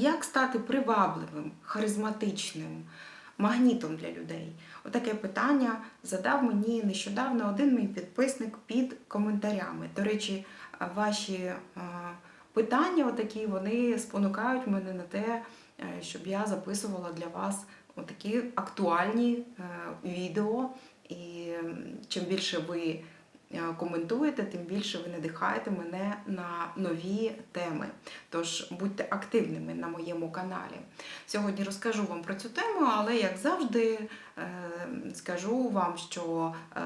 Як стати привабливим, харизматичним, магнітом для людей? Отаке питання задав мені нещодавно один мій підписник під коментарями. До речі, ваші е, питання, отакі, вони спонукають мене на те, е, щоб я записувала для вас такі актуальні е, відео. І чим більше ви коментуєте, тим більше ви надихаєте мене на нові теми. Тож будьте активними на моєму каналі. Сьогодні розкажу вам про цю тему, але як завжди е, скажу вам, що е,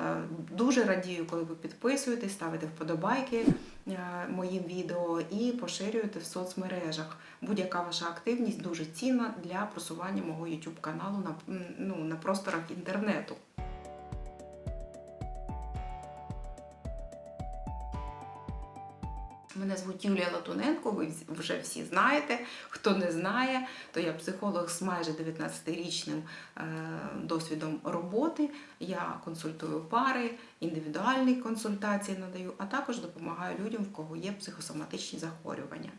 дуже радію, коли ви підписуєтесь, ставите вподобайки е, моїм відео і поширюєте в соцмережах. Будь-яка ваша активність дуже цінна для просування мого YouTube каналу на, ну, на просторах інтернету. Мене звуть Юлія Латуненко, ви вже всі знаєте. Хто не знає, то я психолог з майже 19-річним е, досвідом роботи. Я консультую пари, індивідуальні консультації надаю, а також допомагаю людям, в кого є психосоматичні захворювання.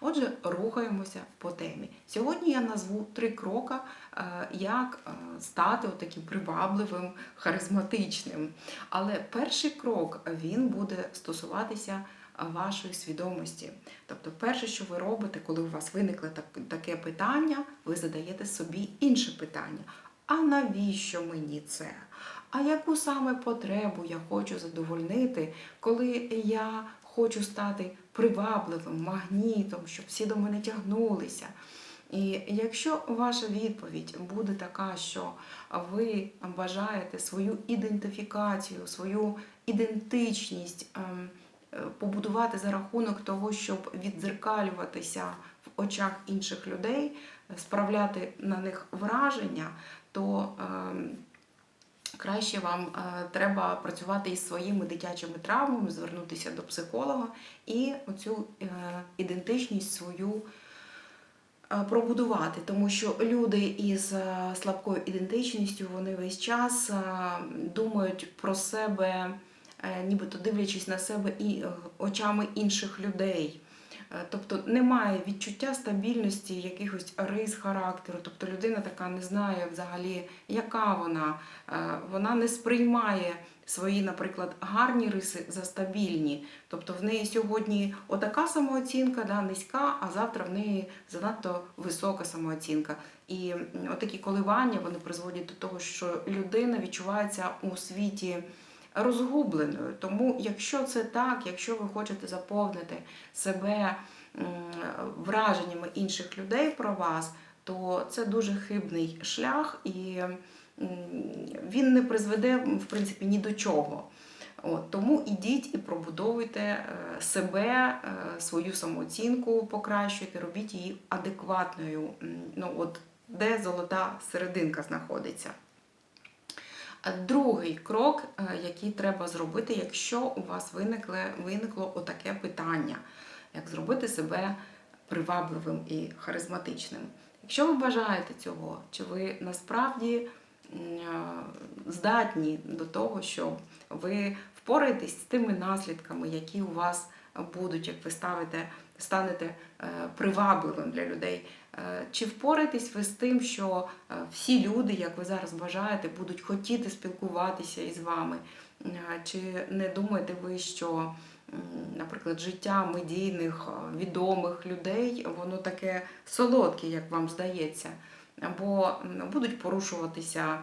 Отже, рухаємося по темі. Сьогодні я назву три кроки, е, як е, стати таким привабливим, харизматичним. Але перший крок він буде стосуватися вашої свідомості. Тобто, перше, що ви робите, коли у вас виникло так, таке питання, ви задаєте собі інше питання. А навіщо мені це? А яку саме потребу я хочу задовольнити, коли я хочу стати привабливим, магнітом, щоб всі до мене тягнулися? І якщо ваша відповідь буде така, що ви бажаєте свою ідентифікацію, свою ідентичність ем, е, побудувати за рахунок того, щоб віддзеркалюватися в очах інших людей, справляти на них враження, то ем, краще вам е, треба працювати із своїми дитячими травмами, звернутися до психолога і оцю е, ідентичність свою е, пробудувати, тому що люди із слабкою ідентичністю вони весь час думають про себе, нібито дивлячись на себе і очами інших людей. Е, Тобто немає відчуття стабільності якихось рис характеру. Тобто людина така не знає взагалі, яка вона. Е, Вона не сприймає свої, наприклад, гарні риси за стабільні. Тобто в неї сьогодні отака самооцінка, да, низька, а завтра в неї занадто висока самооцінка. І отакі коливання вони призводять до того, що людина відчувається у світі розгубленою. Тому, якщо це так, якщо ви хочете заповнити себе враженнями інших людей про вас, то це дуже хибний шлях і він не призведе в принципі ні до чого. От, тому ідіть і пробудовуйте е, себе, е, свою самооцінку покращуйте, робіть її адекватною. Ну, от, де золота серединка знаходиться. Другий крок, е, який треба зробити, якщо у вас виникло, виникло отаке питання, як зробити себе привабливим і харизматичним. Якщо ви бажаєте цього, чи ви насправді е, здатні до того, що ви впораєтесь з тими наслідками, які у вас будуть, як ви ставите, станете е, привабливим для людей. Е, Чи впораєтесь ви з тим, що е, всі люди, як ви зараз бажаєте, будуть хотіти спілкуватися із вами? Е, Чи не думаєте ви, що, наприклад, життя медійних відомих людей, воно таке солодке, як вам здається? Або будуть порушуватися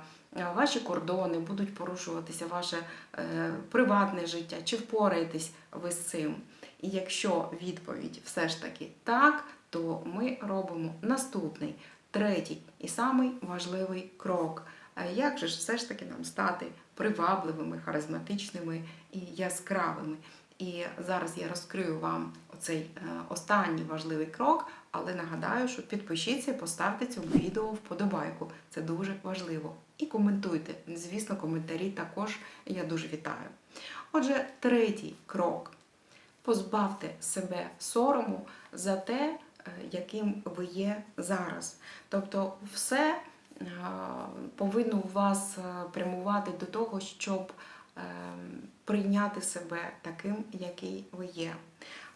ваші кордони, будуть порушуватися ваше приватне життя, чи впораєтесь ви з цим? І якщо відповідь все ж таки так, то ми робимо наступний, третій і самий важливий крок. Як же ж все ж таки нам стати привабливими, харизматичними і яскравими? І зараз я розкрию вам оцей е, останній важливий крок, але нагадаю, що підпишіться і поставте цьому відео вподобайку. Це дуже важливо. І коментуйте. Звісно, коментарі також я дуже вітаю. Отже, третій крок позбавте себе сорому за те, яким ви є зараз. Тобто, все е, повинно у вас е, прямувати до того, щоб е, прийняти себе таким, який ви є.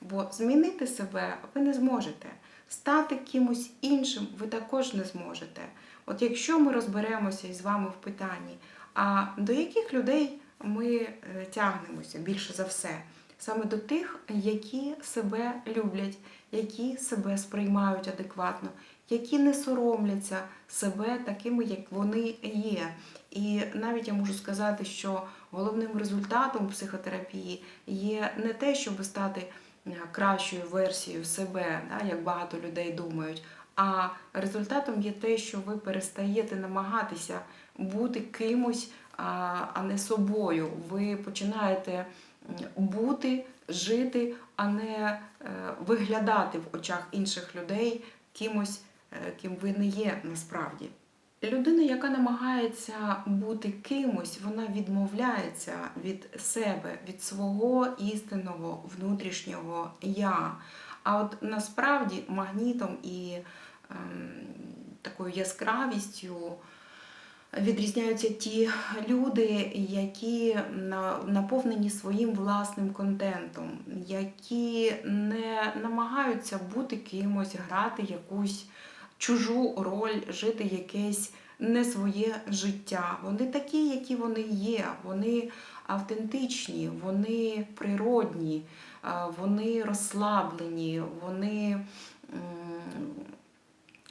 Бо змінити себе ви не зможете. стати кимось іншим ви також не зможете. От якщо ми розберемося із вами в питанні, а до яких людей ми е, тягнемося більше за все? Саме до тих, які себе люблять, які себе сприймають адекватно, які не соромляться себе такими, як вони є. І навіть я можу сказати, що головним результатом психотерапії є не те, щоб стати е, кращою версією себе, да, як багато людей думають. А результатом є те, що ви перестаєте намагатися бути кимось, а а не собою. Ви починаєте бути, жити, а не е, виглядати в очах інших людей кимось, е, ким ви не є насправді. Людина, яка намагається бути кимось, вона відмовляється від себе, від свого істинного внутрішнього я. А от насправді магнітом і ем, такою яскравістю відрізняються ті люди, які наповнені своїм власним контентом, які не намагаються бути кимось, грати якусь чужу роль, жити якесь не своє життя. Вони такі, які вони є, вони автентичні, вони природні, вони розслаблені, вони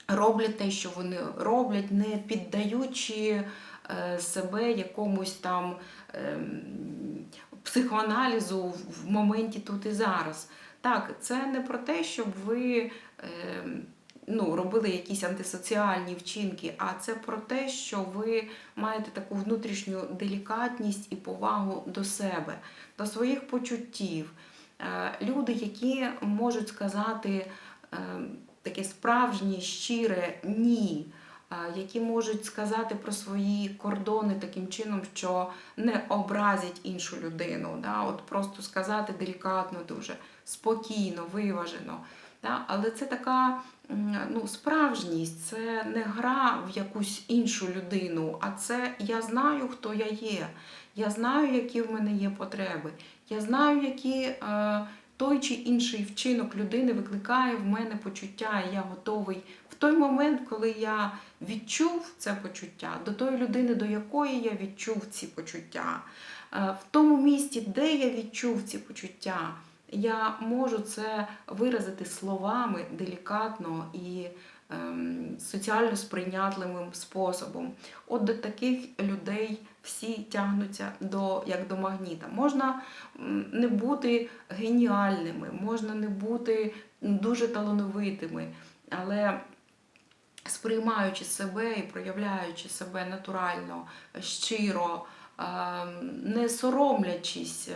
роблять те, що вони роблять, не піддаючи е, себе якомусь там ем, психоаналізу в моменті тут і зараз. Так, це не про те, щоб ви ем, ну, робили якісь антисоціальні вчинки, а це про те, що ви маєте таку внутрішню делікатність і повагу до себе, до своїх почуттів. Е, Люди, які можуть сказати ем, таке справжнє, щире ні, які можуть сказати про свої кордони таким чином, що не образять іншу людину. Да? От просто сказати делікатно, дуже спокійно, виважено. Да? Але це така ну, справжність, це не гра в якусь іншу людину, а це я знаю, хто я є. Я знаю, які в мене є потреби. Я знаю, які е, той чи інший вчинок людини викликає в мене почуття, і я готовий в той момент, коли я відчув це почуття, до тої людини, до якої я відчув ці почуття, е, в тому місці, де я відчув ці почуття, я можу це виразити словами делікатно і ем, соціально сприйнятливим способом. От до таких людей всі тягнуться до, як до магніта. Можна не бути геніальними, можна не бути дуже талановитими, але сприймаючи себе і проявляючи себе натурально, щиро, не соромлячись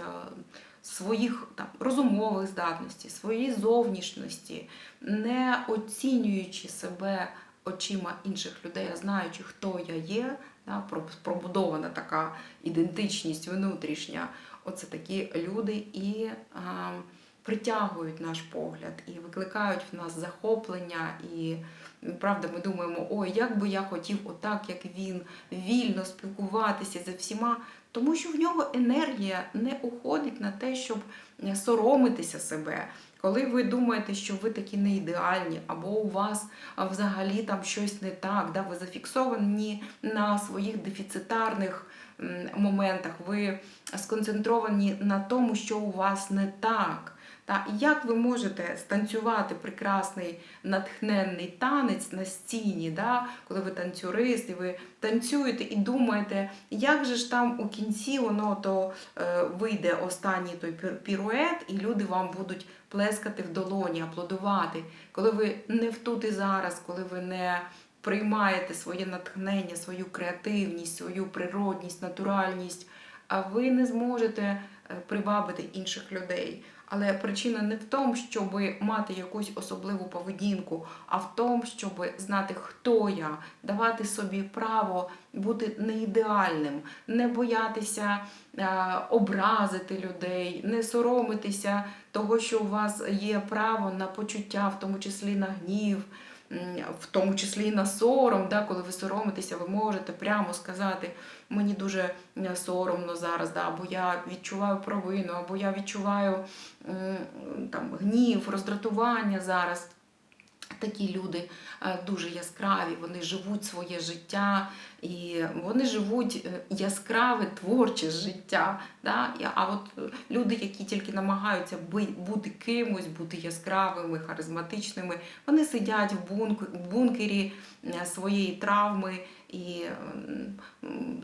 своїх там, розумових здатностей, своєї зовнішності, не оцінюючи себе очима інших людей, а знаючи, хто я є, да, пробудована така ідентичність внутрішня. Оце такі люди і а, притягують наш погляд і викликають в нас захоплення. І правда, ми думаємо, ой, як би я хотів, отак, як він, вільно спілкуватися зі всіма. Тому що в нього енергія не уходить на те, щоб е, соромитися себе. Коли ви думаєте, що ви такі не ідеальні, або у вас взагалі там щось не так, да, ви зафіксовані на своїх дефіцитарних моментах, ви сконцентровані на тому, що у вас не так. Та як ви можете станцювати прекрасний натхненний танець на стіні, да? коли ви танцюрист, і ви танцюєте і думаєте, як же ж там у кінці воно то е, вийде останній той пірует, і люди вам будуть плескати в долоні, аплодувати, коли ви не в тут і зараз, коли ви не приймаєте своє натхнення, свою креативність, свою природність, натуральність, а ви не зможете е, привабити інших людей. Але причина не в тому, щоб мати якусь особливу поведінку, а в тому, щоб знати, хто я, давати собі право бути неідеальним, не боятися е, образити людей, не соромитися того, що у вас є право на почуття, в тому числі на гнів, в тому числі і на сором. Да, коли ви соромитеся, ви можете прямо сказати, мені дуже соромно зараз, да, або я відчуваю провину, або я відчуваю там, гнів, роздратування зараз. Такі люди е, дуже яскраві, вони живуть своє життя і вони живуть е, яскраве творче життя. Да? А от е, люди, які тільки намагаються бути кимось, бути яскравими, харизматичними, вони сидять в бунк- бункері своєї травми і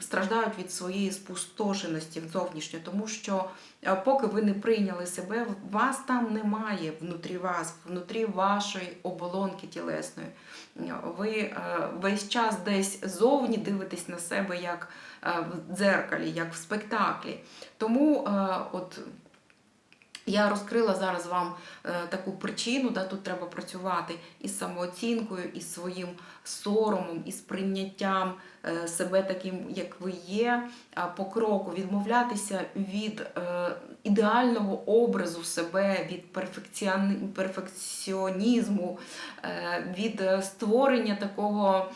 страждають від своєї спустошеності зовнішньо, тому що е, поки ви не прийняли себе, вас там немає внутрі вас, внутрі вашої оболонки тілесної. Ви е, весь час десь зовні дивитесь на себе як е, в дзеркалі, як в спектаклі. Тому от я розкрила зараз вам е, таку причину, да, тут треба працювати із самооцінкою, із своїм соромом, із прийняттям е, себе таким, як ви є, а по кроку відмовлятися від е, ідеального образу себе, від перфекціонізму, е, від е, створення такого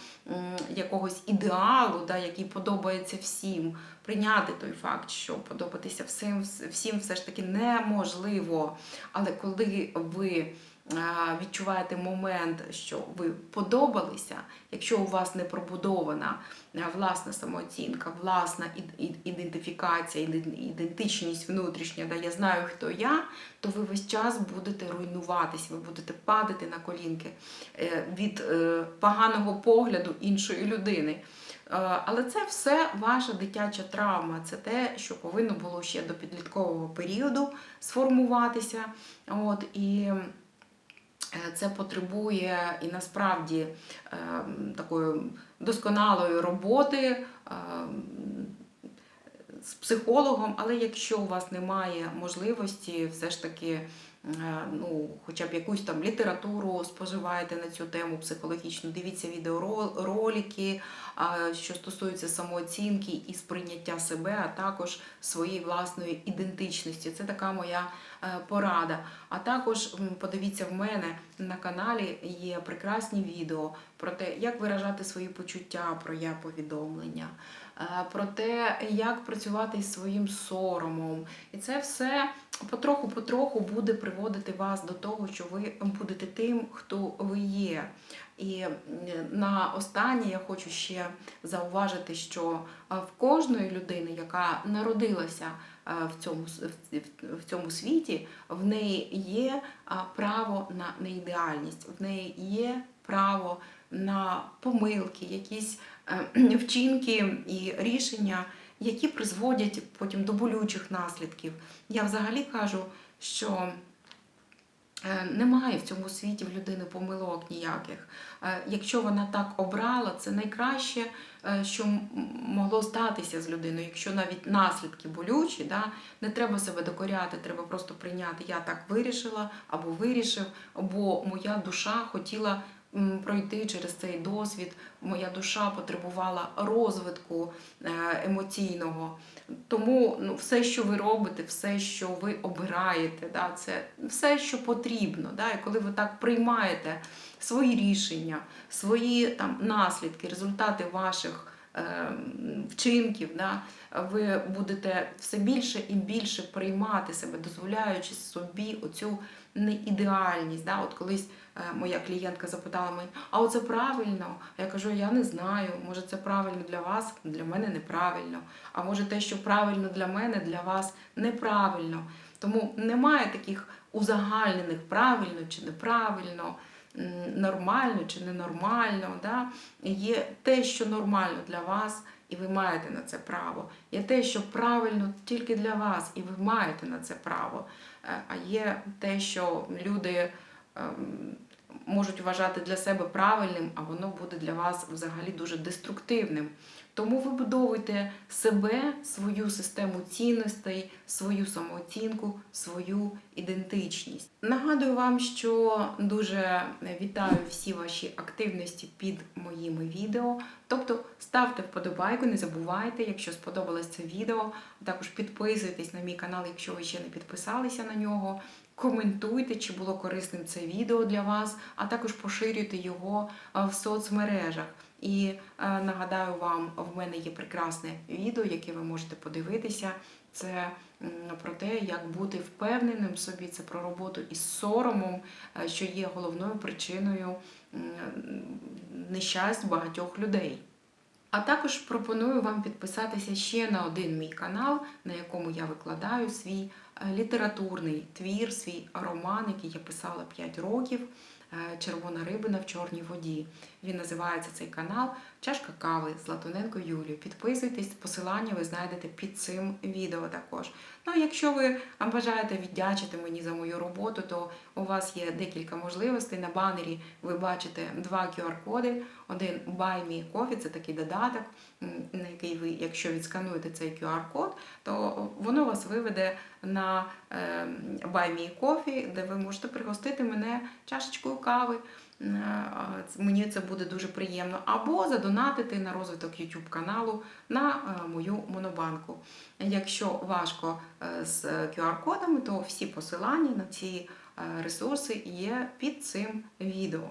якогось ідеалу, да, який подобається всім. Прийняти той факт, що подобатися всім, всім все ж таки неможливо. Але коли ви відчуваєте момент, що ви подобалися, якщо у вас не пробудована е, власна самооцінка, власна ід- ід- ідентифікація, ідентичність внутрішня, да, я знаю, хто я, то ви весь час будете руйнуватись, ви будете падати на колінки е, від е, поганого погляду іншої людини. Е, Але це все ваша дитяча травма. Це те, що повинно було ще до підліткового періоду сформуватися. От, і е, це потребує і насправді е, такої досконалої роботи. е, З психологом, але якщо у вас немає можливості, все ж таки, е, ну, хоча б якусь там літературу споживаєте на цю тему психологічну, дивіться відеоролики, що стосуються самооцінки і сприйняття себе, а також своєї власної ідентичності. Це така моя е, порада. А також подивіться в мене на каналі є прекрасні відео про те, як виражати свої почуття, про я повідомлення, е, про те, як працювати із своїм соромом. І це все потроху-потроху буде приводити вас до того, що ви будете тим, хто ви є. І на останнє я хочу ще зауважити, що е, в кожної людини, яка народилася е, в цьому, в- цьому світі, в неї є право на неідеальність, в неї є право на помилки, якісь е, вчинки і рішення, які призводять потім до болючих наслідків. Я взагалі кажу, що Е, Немає в цьому світі в людини помилок ніяких. Е, Якщо вона так обрала, це найкраще, е, що могло статися з людиною. Якщо навіть наслідки болючі, да, не треба себе докоряти, треба просто прийняти. Я так вирішила або вирішив, бо моя душа хотіла пройти через цей досвід. Моя душа потребувала розвитку е, емоційного. Тому ну, все, що ви робите, все, що ви обираєте, да, це все, що потрібно. Да, і коли ви так приймаєте свої рішення, свої там, наслідки, результати ваших е, вчинків, да, ви будете все більше і більше приймати себе, дозволяючи собі оцю неідеальність. Да? От колись моя клієнтка запитала мене, а оце правильно? А я кажу, я не знаю, може це правильно для вас, для мене неправильно. А може те, що правильно для мене, для вас неправильно. Тому немає таких узагальнених правильно чи неправильно, нормально чи ненормально. Да? Є те, що нормально для вас, і ви маєте на це право. Є те, що правильно тільки для вас, і ви маєте на це право. Е, А є те, що люди ем, можуть вважати для себе правильним, а воно буде для вас взагалі дуже деструктивним. Тому вибудовуйте себе, свою систему цінностей, свою самооцінку, свою ідентичність. Нагадую вам, що дуже вітаю всі ваші активності під моїми відео. Тобто ставте вподобайку, не забувайте, якщо сподобалось це відео. Також підписуйтесь на мій канал, якщо ви ще не підписалися на нього. Коментуйте, чи було корисним це відео для вас, а також поширюйте його в соцмережах. І нагадаю вам, в мене є прекрасне відео, яке ви можете подивитися, це про те, як бути впевненим в собі, це про роботу із соромом, що є головною причиною нещасть багатьох людей. А також пропоную вам підписатися ще на один мій канал, на якому я викладаю свій літературний твір, свій роман, який я писала 5 років. е, Червона рибина в чорній воді. Він називається цей канал Чашка кави з Латуненко Юлією. Підписуйтесь, посилання ви знайдете під цим відео також. Ну, якщо ви бажаєте віддячити мені за мою роботу, то у вас є декілька можливостей. На банері ви бачите два QR-коди. Один Buy Me Coffee, це такий додаток, на який ви, якщо відскануєте цей QR-код, то воно вас виведе на е, Buy Me Coffee, де ви можете пригостити мене чашечкою кави. Е, Мені це буде дуже приємно. Або задонатити на розвиток YouTube каналу на е, мою монобанку. Якщо важко е, з QR-кодами, то всі посилання на ці ресурси є під цим відео.